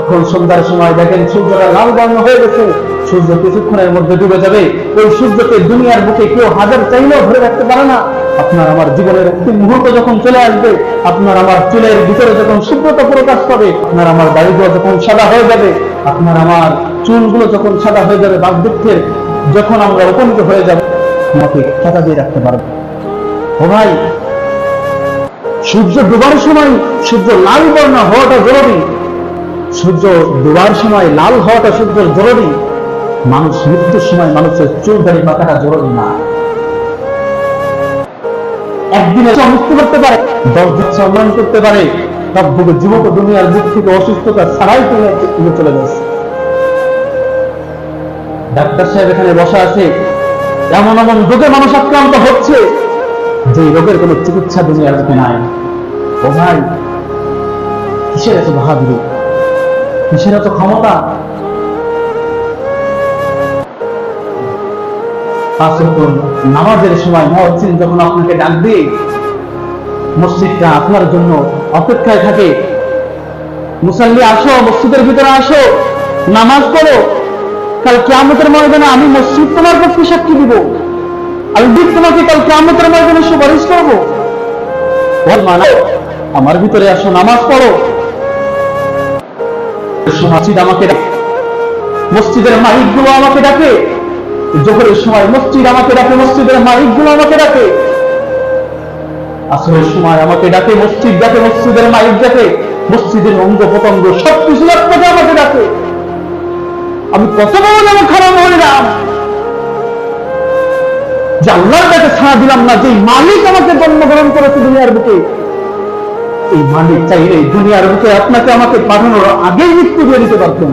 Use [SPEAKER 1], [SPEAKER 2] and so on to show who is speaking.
[SPEAKER 1] এখন সন্ধ্যার সময় দেখেন সূর্যটা লাল বর্ণ হয়ে গেছে। সূর্য কিছুক্ষণের মধ্যে ডুবে যাবে। ওই সূর্যকে দুনিয়ার বুকে কেউ হাজার চাইলেও ধরে রাখতে পারে না। আপনার আমার জীবনের একটি মুহূর্ত যখন চলে আসবে, আপনার আমার চুলের ভিতরে যখন শুভ্রতা প্রকাশ পাবে, আপনার আমার বাড়িগুলো যখন সাদা হয়ে যাবে, আপনার আমার চুলগুলো যখন সাদা হয়ে যাবে বার্ধক্যের যখন আমরা উপনীত হয়ে যাব আমাকে খাতা দিয়ে রাখতে পারব। ও ভাই, সূর্য ডুবার সময় সূর্য লাল বর্ণ হওয়াটা জরুরি। সূর্য ডুবার সময় লাল হওয়াটা সূর্যের জরুরি। মানুষ মৃত্যুর সময় মানুষের চুল পাতাটা জরুরি না। একদিনে মৃত্যু করতে পারে, দশ দিন সম্মান করতে পারে। সব বুকে যুবক দুনিয়ার বুক থেকে অসুস্থতা ছাড়াই তুমি চলে যাচ্ছে ডাক্তার সাহেব এখানে বসা আছে। এমন এমন রোগে মানুষ আক্রান্ত হচ্ছে যে রোগের কোনো চিকিৎসা দুনিয়ার বুকে নাই। ও ভাই, কিসের এত বাহাদুরি? কিসের এত ক্ষমতা। নামাজের সময় মহসিন যখন আপনাকে ডাক দিয়ে মসজিদটা আপনার জন্য অপেক্ষায় থাকে। মুসাল্লি, আসো, মসজিদের ভিতরে আসো, নামাজ পড়ো। কাল কেমতের ময়দানে আমি মসজিদ তোমার পক্ষে সাক্ষী দিব। আমি দিক তোমাকে কাল কেমতের ময়দানে সুপারিশ করব। আমার ভিতরে আসো, নামাজ পড়ো। মসজিদ আমাকে ডাকে। মসজিদের মালিকগুলো আমাকে ডাকে। জোহরের সময় মসজিদ আমাকে ডাকে, মসজিদের মালিকগুলো আমাকে ডাকে। আসরের সময় আমাকে ডাকে, মসজিদ ডাকে, মসজিদের মালিক ডাকে। মসজিদের অঙ্গ প্রত্যঙ্গ সব কিছু আপনাকে আমাকে ডাকে। আমি কত বড় যেন খারাপ হইলাম। যে আল্লাহর কাছে ছাড়া দিলাম না যে মালিক আমাকে জন্মগ্রহণ করেছে দুনিয়ার বুকে এই মালিক চাইলে দুনিয়ার বুকে আপনাকে আমাকে পাঠানোর আগেই মৃত্যু দিয়ে দিতে পারতেন।